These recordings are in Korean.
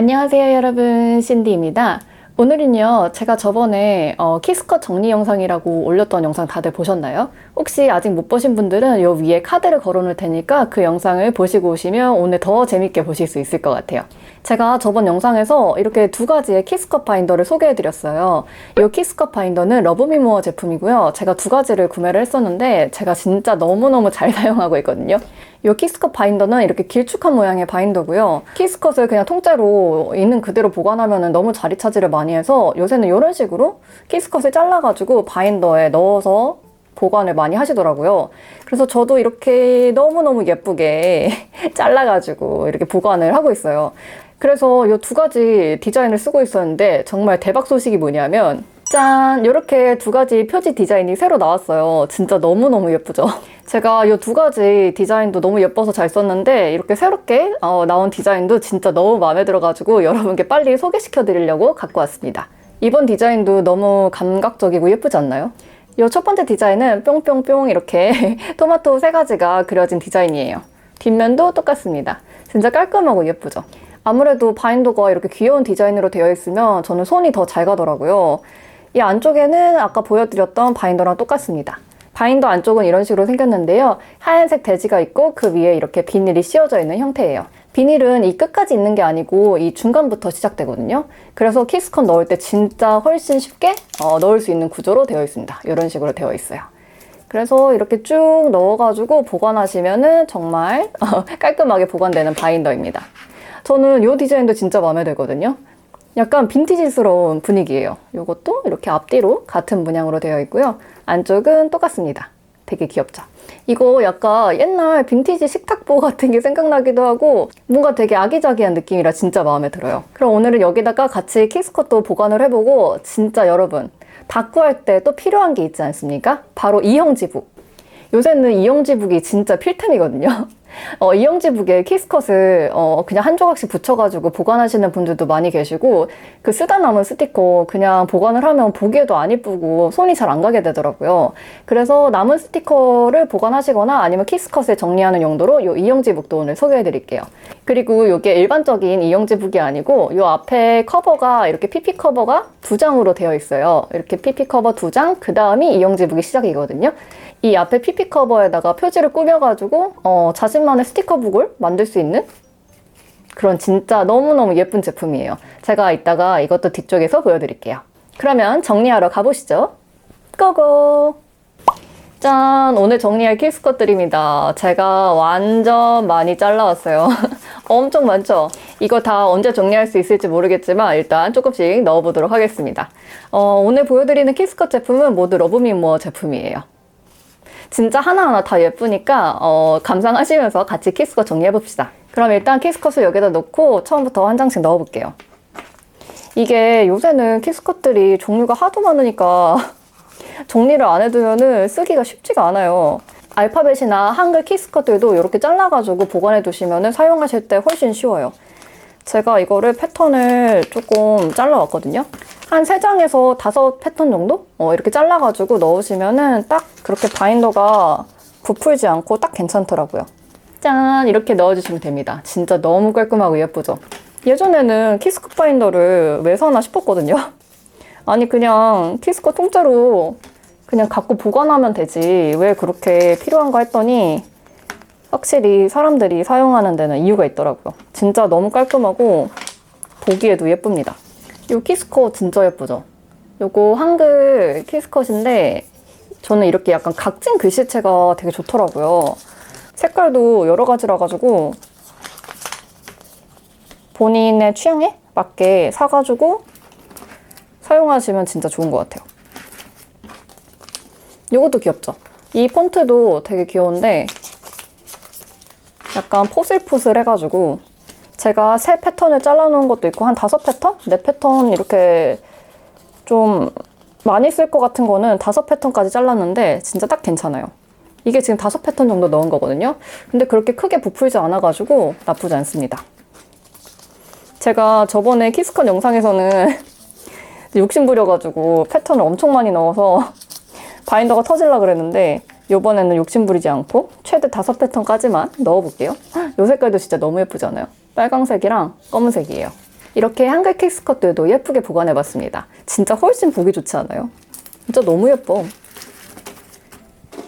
안녕하세요 여러분. 신디입니다. 오늘은요 제가 저번에 어, 키스컷 정리 영상이라고 올렸던 영상 다들 보셨나요? 혹시 아직 못 보신 분들은 요 위에 카드를 걸어 놓을 테니까 그 영상을 보시고 오시면 오늘 더 재밌게 보실 수 있을 것 같아요 제가 저번 영상에서 이렇게 두 가지의 키스컷 바인더를 소개해 드렸어요 이 키스컷 바인더는 러브미모어 제품이고요 제가 두 가지를 구매를 했었는데 제가 진짜 너무너무 잘 사용하고 있거든요 이 키스컷 바인더는 이렇게 길쭉한 모양의 바인더고요. 키스컷을 그냥 통째로 있는 그대로 보관하면 너무 자리 차지를 많이 해서 요새는 이런 식으로 키스컷을 잘라가지고 바인더에 넣어서 보관을 많이 하시더라고요. 그래서 저도 이렇게 너무너무 예쁘게 잘라가지고 이렇게 보관을 하고 있어요. 그래서 이 두 가지 디자인을 쓰고 있었는데 정말 대박 소식이 뭐냐면 짠! 이렇게 두 가지 표지 디자인이 새로 나왔어요. 진짜 너무너무 예쁘죠? 제가 이 두 가지 디자인도 너무 예뻐서 잘 썼는데 이렇게 새롭게 어, 나온 디자인도 진짜 너무 마음에 들어가지고 여러분께 빨리 소개시켜 드리려고 갖고 왔습니다. 이번 디자인도 너무 감각적이고 예쁘지 않나요? 이 첫 번째 디자인은 뿅뿅뿅 이렇게 토마토 세 가지가 그려진 디자인이에요. 뒷면도 똑같습니다. 진짜 깔끔하고 예쁘죠? 아무래도 바인더가 이렇게 귀여운 디자인으로 되어 있으면 저는 손이 더 잘 가더라고요. 이 안쪽에는 아까 보여드렸던 바인더랑 똑같습니다. 바인더 안쪽은 이런 식으로 생겼는데요. 하얀색 대지가 있고 그 위에 이렇게 비닐이 씌워져 있는 형태예요. 비닐은 이 끝까지 있는 게 아니고 이 중간부터 시작되거든요. 그래서 키스컨 넣을 때 진짜 훨씬 쉽게 어, 넣을 수 있는 구조로 되어 있습니다. 이런 식으로 되어 있어요. 그래서 이렇게 쭉 넣어가지고 보관하시면은 정말 깔끔하게 보관되는 바인더입니다. 저는 이 디자인도 진짜 마음에 들거든요. 약간 빈티지스러운 분위기예요. 이것도 이렇게 앞뒤로 같은 문양으로 되어 있고요. 안쪽은 똑같습니다. 되게 귀엽죠? 이거 약간 옛날 빈티지 식탁보 같은 게 생각나기도 하고 뭔가 되게 아기자기한 느낌이라 진짜 마음에 들어요. 그럼 오늘은 여기다가 같이 킥스컷도 보관을 해보고 진짜 여러분 다꾸할 때 또 필요한 게 있지 않습니까? 바로 이형 지북. 요새는 이형 지북이 진짜 필템이거든요. 어, 이영지북에 키스컷을 어, 그냥 한 조각씩 붙여가지고 보관하시는 분들도 많이 계시고 그 쓰다 남은 스티커 그냥 보관을 하면 보기에도 안 이쁘고 손이 잘 안 가게 되더라고요. 그래서 남은 스티커를 보관하시거나 아니면 키스컷을 정리하는 용도로 이 이영지북도 오늘 소개해드릴게요. 그리고 이게 일반적인 이영지북이 아니고 이 앞에 커버가 이렇게 PP 커버가 두 장으로 되어 있어요. 이렇게 PP 커버 두 장, 그 다음이 이영지북이 시작이거든요. 이 앞에 PP 커버에다가 표지를 꾸며가지고 어, 자신 만의 스티커북을 만들 수 있는 그런 진짜 너무너무 예쁜 제품이에요. 제가 이따가 이것도 뒤쪽에서 보여드릴게요. 그러면 정리하러 가보시죠. 고고! 짠! 오늘 정리할 키스컷들입니다. 제가 완전 많이 잘라왔어요. 엄청 많죠? 이거 다 언제 정리할 수 있을지 모르겠지만 일단 조금씩 넣어보도록 하겠습니다. 어, 오늘 보여드리는 키스컷 제품은 모두 러브미모어 제품이에요. 진짜 하나하나 다 예쁘니까 어, 감상하시면서 같이 키스컷 정리해봅시다. 그럼 일단 키스컷을 여기다 놓고 처음부터 한 장씩 넣어볼게요. 이게 요새는 키스컷들이 종류가 하도 많으니까 정리를 안 해두면 쓰기가 쉽지가 않아요. 알파벳이나 한글 키스컷들도 이렇게 잘라가지고 보관해 두시면 사용하실 때 훨씬 쉬워요. 제가 이거를 패턴을 조금 잘라왔거든요. 한 3장에서 5 패턴 정도? 어, 이렇게 잘라가지고 넣으시면은 딱 그렇게 바인더가 부풀지 않고 딱 괜찮더라고요. 짠! 이렇게 넣어주시면 됩니다. 진짜 너무 깔끔하고 예쁘죠? 예전에는 키스컷 바인더를 왜 사나 싶었거든요. 아니, 그냥 키스컷 통째로 그냥 갖고 보관하면 되지. 왜 그렇게 필요한가 했더니 확실히 사람들이 사용하는 데는 이유가 있더라고요. 진짜 너무 깔끔하고 보기에도 예쁩니다. 이 키스컷 진짜 예쁘죠? 요거 한글 키스컷인데 저는 이렇게 약간 각진 글씨체가 되게 좋더라고요. 색깔도 여러 가지라 가지고 본인의 취향에 맞게 사가지고 사용하시면 진짜 좋은 것 같아요. 이것도 귀엽죠? 이 폰트도 되게 귀여운데 약간 포슬포슬 해가지고 제가 세 패턴을 잘라놓은 것도 있고 한 다섯 패턴? 네 패턴 이렇게 좀 많이 쓸 것 같은 거는 다섯 패턴까지 잘랐는데 진짜 딱 괜찮아요. 이게 지금 다섯 패턴 정도 넣은 거거든요. 근데 그렇게 크게 부풀지 않아가지고 나쁘지 않습니다. 제가 저번에 키스컷 영상에서는 욕심 부려가지고 패턴을 엄청 많이 넣어서 바인더가 터질라 그랬는데 이번에는 욕심 부리지 않고 최대 다섯 패턴까지만 넣어볼게요. 이 색깔도 진짜 너무 예쁘잖아요. 빨강색이랑 검은색이에요. 이렇게 한글 킥스컷들도 예쁘게 보관해봤습니다. 진짜 훨씬 보기 좋지 않아요? 진짜 너무 예뻐.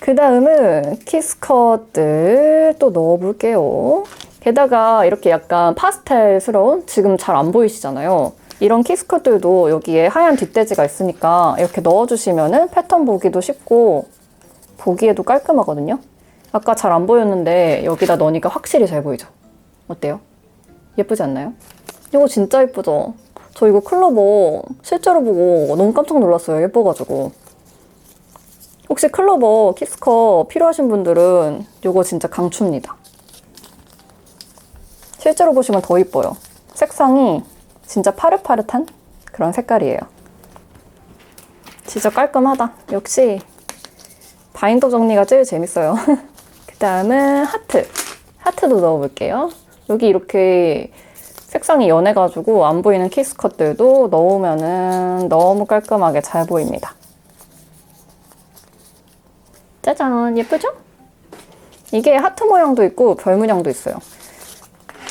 그 다음은 키스컷들 또 넣어볼게요. 게다가 이렇게 약간 파스텔스러운 지금 잘 안 보이시잖아요. 이런 키스컷들도 여기에 하얀 뒷돼지가 있으니까 이렇게 넣어주시면은 패턴 보기도 쉽고 보기에도 깔끔하거든요. 아까 잘 안 보였는데 여기다 넣으니까 확실히 잘 보이죠? 어때요? 예쁘지 않나요? 이거 진짜 예쁘죠? 저 이거 클로버 실제로 보고 너무 깜짝 놀랐어요. 예뻐가지고. 혹시 클로버 키스컷 필요하신 분들은 이거 진짜 강추입니다. 실제로 보시면 더 이뻐요. 색상이 진짜 파릇파릇한 그런 색깔이에요. 진짜 깔끔하다. 역시 바인더 정리가 제일 재밌어요. 그 다음은 하트. 하트도 넣어볼게요. 여기 이렇게 색상이 연해가지고 안 보이는 키스 컷들도 넣으면은 너무 깔끔하게 잘 보입니다. 짜잔, 예쁘죠? 이게 하트 모양도 있고 별 문양도 있어요.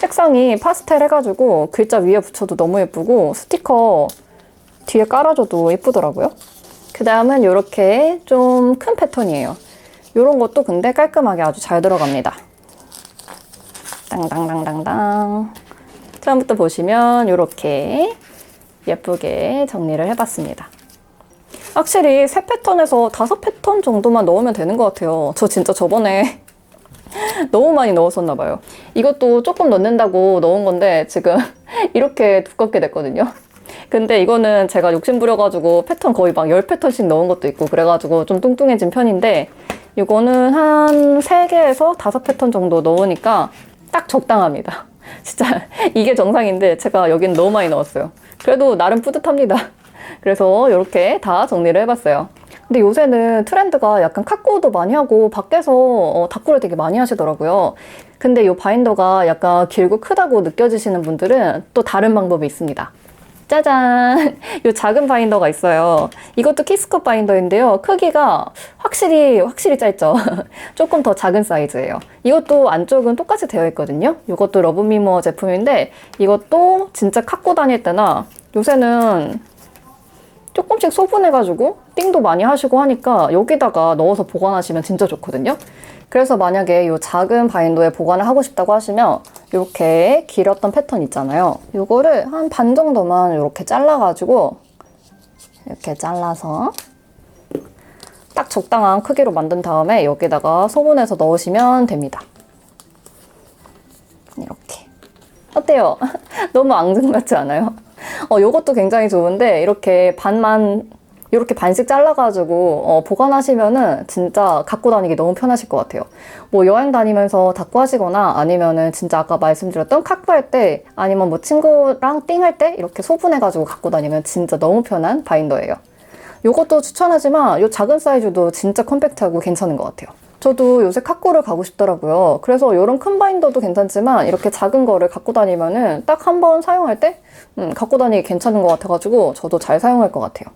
색상이 파스텔 해가지고 글자 위에 붙여도 너무 예쁘고 스티커 뒤에 깔아줘도 예쁘더라고요. 그 다음은 이렇게 좀 큰 패턴이에요. 이런 것도 근데 깔끔하게 아주 잘 들어갑니다. 땅땅땅땅땅. 처음부터 보시면 이렇게 예쁘게 정리를 해봤습니다. 확실히 세 패턴에서 다섯 패턴 정도만 넣으면 되는 것 같아요. 저 진짜 저번에 너무 많이 넣었었나 봐요. 이것도 조금 넣는다고 넣은 건데 지금 이렇게 두껍게 됐거든요. 근데 이거는 제가 욕심 부려가지고 패턴 거의 막 10패턴씩 넣은 것도 있고 그래가지고 좀 뚱뚱해진 편인데 이거는 한 3개에서 5패턴 정도 넣으니까 딱 적당합니다. 진짜 이게 정상인데 제가 여긴 너무 많이 넣었어요. 그래도 나름 뿌듯합니다. 그래서 이렇게 다 정리를 해봤어요. 근데 요새는 트렌드가 약간 카코도 많이 하고 밖에서 어, 다꾸를 되게 많이 하시더라고요. 근데 이 바인더가 약간 길고 크다고 느껴지시는 분들은 또 다른 방법이 있습니다. 짜잔! 이 작은 바인더가 있어요. 이것도 키스컷 바인더인데요. 크기가 확실히, 확실히 짧죠? 조금 더 작은 사이즈예요. 이것도 안쪽은 똑같이 되어 있거든요. 이것도 러브미머 제품인데 이것도 진짜 갖고 다닐 때나 요새는 조금씩 소분해가지고 띵도 많이 하시고 하니까 여기다가 넣어서 보관하시면 진짜 좋거든요. 그래서 만약에 이 작은 바인더에 보관을 하고 싶다고 하시면 이렇게 길었던 패턴 있잖아요. 이거를 한 반 정도만 이렇게 잘라가지고 이렇게 잘라서 딱 적당한 크기로 만든 다음에 여기다가 소분해서 넣으시면 됩니다. 이렇게. 어때요? 너무 앙증 같지 않아요? 어, 요것도 굉장히 좋은데 이렇게 반만 이렇게 반씩 잘라가지고 어, 보관하시면은 진짜 갖고 다니기 너무 편하실 것 같아요. 뭐 여행 다니면서 닦고 하시거나 아니면은 진짜 아까 말씀드렸던 카쿠 할 때 아니면 뭐 친구랑 띵할 때 이렇게 소분해가지고 갖고 다니면 진짜 너무 편한 바인더예요. 요것도 추천하지만 요 작은 사이즈도 진짜 컴팩트하고 괜찮은 것 같아요. 저도 요새 카코를 가고 싶더라고요. 그래서 이런 큰 바인더도 괜찮지만 이렇게 작은 거를 갖고 다니면은 딱 한 번 사용할 때 음, 갖고 다니기 괜찮은 것 같아가지고 저도 잘 사용할 것 같아요.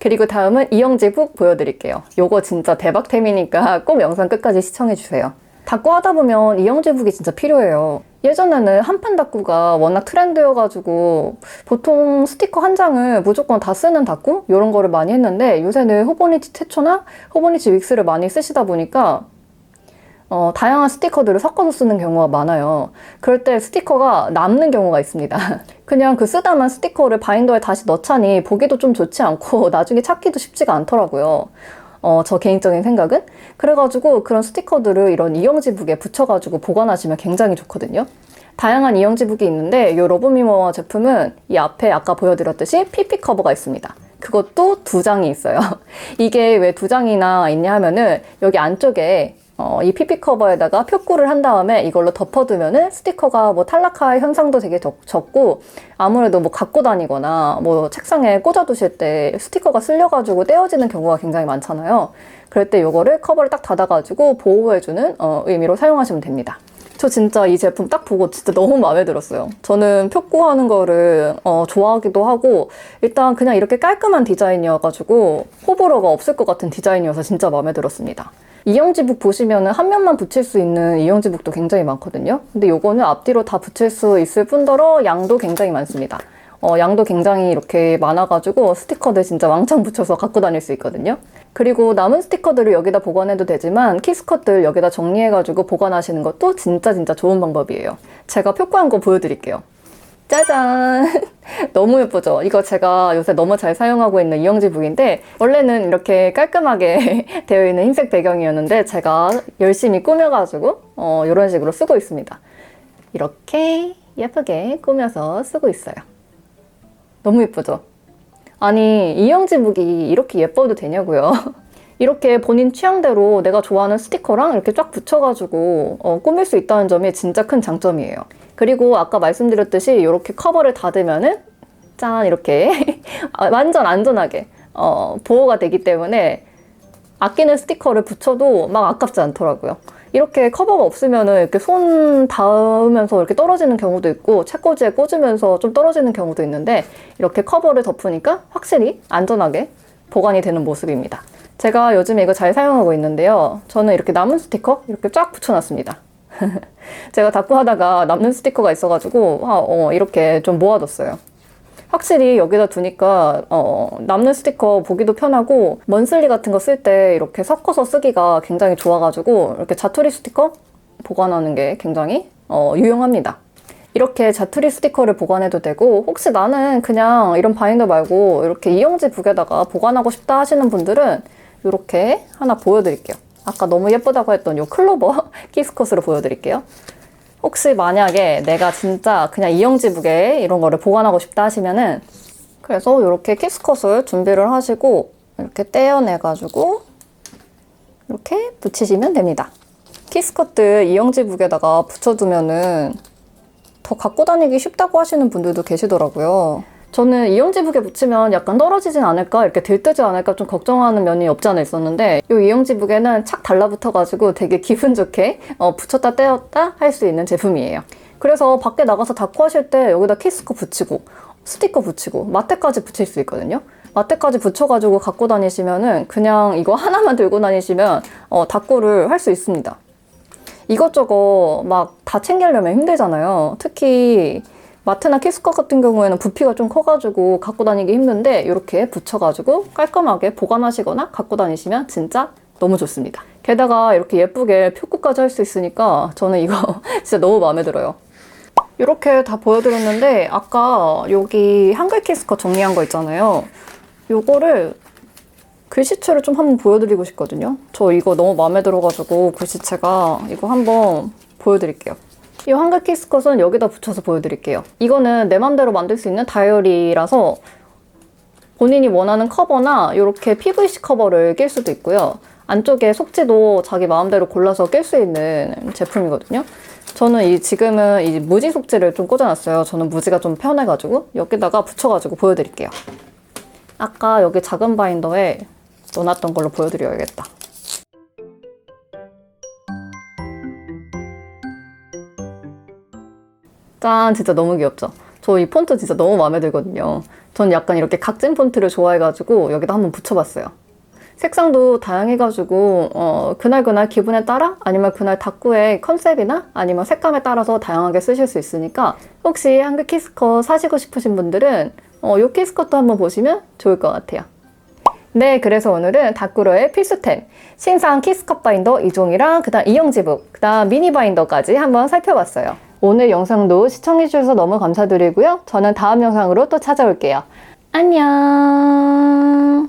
그리고 다음은 이영지북 보여드릴게요. 요거 진짜 대박템이니까 꼭 영상 끝까지 시청해주세요. 닦고 하다 보면 이영지북이 진짜 필요해요. 예전에는 한판 닦구가 워낙 트렌드여가지고 보통 스티커 한 장을 무조건 다 쓰는 닦구? 이런 거를 많이 했는데 요새는 호보니치 태초나 호보니치 윅스를 많이 쓰시다 보니까 어, 다양한 스티커들을 섞어서 쓰는 경우가 많아요. 그럴 때 스티커가 남는 경우가 있습니다. 그냥 그 쓰다만 스티커를 바인더에 다시 넣자니 보기도 좀 좋지 않고 나중에 찾기도 쉽지가 않더라고요. 어, 저 개인적인 생각은. 그래가지고 그런 스티커들을 이런 이영지북에 붙여가지고 보관하시면 굉장히 좋거든요. 다양한 이영지북이 있는데 이 러브미머 제품은 이 앞에 아까 보여드렸듯이 PP 커버가 있습니다. 그것도 두 장이 있어요. 이게 왜 두 장이나 있냐 하면은 여기 안쪽에 어, 이 PP 커버에다가 표구를 한 다음에 이걸로 덮어두면은 스티커가 뭐 탈락할 현상도 되게 적, 적고 아무래도 뭐 갖고 다니거나 뭐 책상에 꽂아두실 때 스티커가 쓸려가지고 떼어지는 경우가 굉장히 많잖아요. 그럴 때 이거를 커버를 딱 닫아가지고 보호해주는 어, 의미로 사용하시면 됩니다. 저 진짜 이 제품 딱 보고 진짜 너무 마음에 들었어요. 저는 표구하는 거를 어, 좋아하기도 하고 일단 그냥 이렇게 깔끔한 디자인이어가지고 호불호가 없을 것 같은 디자인이어서 진짜 마음에 들었습니다. 이영지북 보시면은 한 면만 붙일 수 있는 이영지북도 굉장히 많거든요. 근데 요거는 앞뒤로 다 붙일 수 있을 뿐더러 양도 굉장히 많습니다. 어, 양도 굉장히 이렇게 많아가지고 스티커들 진짜 왕창 붙여서 갖고 다닐 수 있거든요. 그리고 남은 스티커들을 여기다 보관해도 되지만 키스컷들 여기다 정리해가지고 보관하시는 것도 진짜 진짜 좋은 방법이에요. 제가 표구한 거 보여드릴게요. 짜잔! 너무 예쁘죠? 이거 제가 요새 너무 잘 사용하고 있는 이영지 북인데 원래는 이렇게 깔끔하게 되어 있는 흰색 배경이었는데 제가 열심히 꾸며가지고 어, 이런 식으로 쓰고 있습니다. 이렇게 예쁘게 꾸며서 쓰고 있어요. 너무 예쁘죠? 아니 이영지 북이 이렇게 예뻐도 되냐고요? 이렇게 본인 취향대로 내가 좋아하는 스티커랑 이렇게 쫙 붙여가지고 어, 꾸밀 수 있다는 점이 진짜 큰 장점이에요. 그리고 아까 말씀드렸듯이 이렇게 커버를 닫으면은 짠 이렇게 아, 완전 안전하게 어, 보호가 되기 때문에 아끼는 스티커를 붙여도 막 아깝지 않더라고요. 이렇게 커버가 없으면은 이렇게 손 닿으면서 이렇게 떨어지는 경우도 있고 책꽂이에 꽂으면서 좀 떨어지는 경우도 있는데 이렇게 커버를 덮으니까 확실히 안전하게 보관이 되는 모습입니다. 제가 요즘에 이거 잘 사용하고 있는데요. 저는 이렇게 남은 스티커 이렇게 쫙 붙여놨습니다. 제가 닦고 하다가 남는 스티커가 있어가지고 아, 어, 이렇게 좀 모아뒀어요. 확실히 여기다 두니까 어, 남는 스티커 보기도 편하고 먼슬리 같은 거 쓸 때 이렇게 섞어서 쓰기가 굉장히 좋아가지고 이렇게 자투리 스티커 보관하는 게 굉장히 어, 유용합니다. 이렇게 자투리 스티커를 보관해도 되고 혹시 나는 그냥 이런 바인더 말고 이렇게 이영지 북에다가 보관하고 싶다 하시는 분들은 이렇게 하나 보여드릴게요. 아까 너무 예쁘다고 했던 이 클로버 키스컷으로 보여드릴게요. 혹시 만약에 내가 진짜 그냥 이영지북에 이런 거를 보관하고 싶다 하시면은 그래서 이렇게 키스컷을 준비를 하시고 이렇게 떼어내가지고 이렇게 붙이시면 됩니다. 키스컷들 이영지북에다가 붙여두면은 더 갖고 다니기 쉽다고 하시는 분들도 계시더라고요. 저는 이영지북에 붙이면 약간 떨어지진 않을까 이렇게 들뜨지 않을까 좀 걱정하는 면이 없지 않아 있었는데 이 이영지북에는 착 달라붙어가지고 되게 기분 좋게 어, 붙였다 떼었다 할 수 있는 제품이에요. 그래서 밖에 나가서 다코 하실 때 여기다 키스코 붙이고 스티커 붙이고 마테까지 붙일 수 있거든요. 마테까지 붙여가지고 갖고 다니시면은 그냥 이거 하나만 들고 다니시면 어, 다코를 할 수 있습니다. 이것저것 막 다 챙기려면 힘들잖아요. 특히 마트나 키스컷 같은 경우에는 부피가 좀 커가지고 갖고 다니기 힘든데 이렇게 붙여가지고 깔끔하게 보관하시거나 갖고 다니시면 진짜 너무 좋습니다. 게다가 이렇게 예쁘게 표구까지 할 수 있으니까 저는 이거 진짜 너무 마음에 들어요. 이렇게 다 보여드렸는데 아까 여기 한글 키스컷 정리한 거 있잖아요. 요거를 글씨체를 좀 한번 보여드리고 싶거든요. 저 이거 너무 마음에 들어가지고 글씨체가 이거 한번 보여드릴게요. 이 한글 키스컷은 여기다 붙여서 보여드릴게요. 이거는 내 맘대로 만들 수 있는 다이어리라서 본인이 원하는 커버나 이렇게 PVC 커버를 낄 수도 있고요. 안쪽에 속지도 자기 마음대로 골라서 낄 수 있는 제품이거든요. 저는 이 지금은 이 무지 속지를 좀 꽂아놨어요. 저는 무지가 좀 편해가지고 여기다가 붙여가지고 보여드릴게요. 아까 여기 작은 바인더에 넣어놨던 걸로 보여드려야겠다. 짠! 진짜 너무 귀엽죠? 저 이 폰트 진짜 너무 마음에 들거든요. 전 약간 이렇게 각진 폰트를 좋아해가지고 여기다 한번 붙여봤어요. 색상도 다양해가지고 어, 그날 그날 기분에 따라 아니면 그날 닭구의 컨셉이나 아니면 색감에 따라서 다양하게 쓰실 수 있으니까 혹시 한글 키스컷 사시고 싶으신 분들은 어, 이 키스컷도 한번 보시면 좋을 것 같아요. 네, 그래서 오늘은 다꾸로의 필수템 신상 키스컵 바인더 2종이랑 그 다음 이영지북, 그 다음 미니 바인더까지 한번 살펴봤어요. 오늘 영상도 시청해주셔서 너무 감사드리고요. 저는 다음 영상으로 또 찾아올게요. 안녕.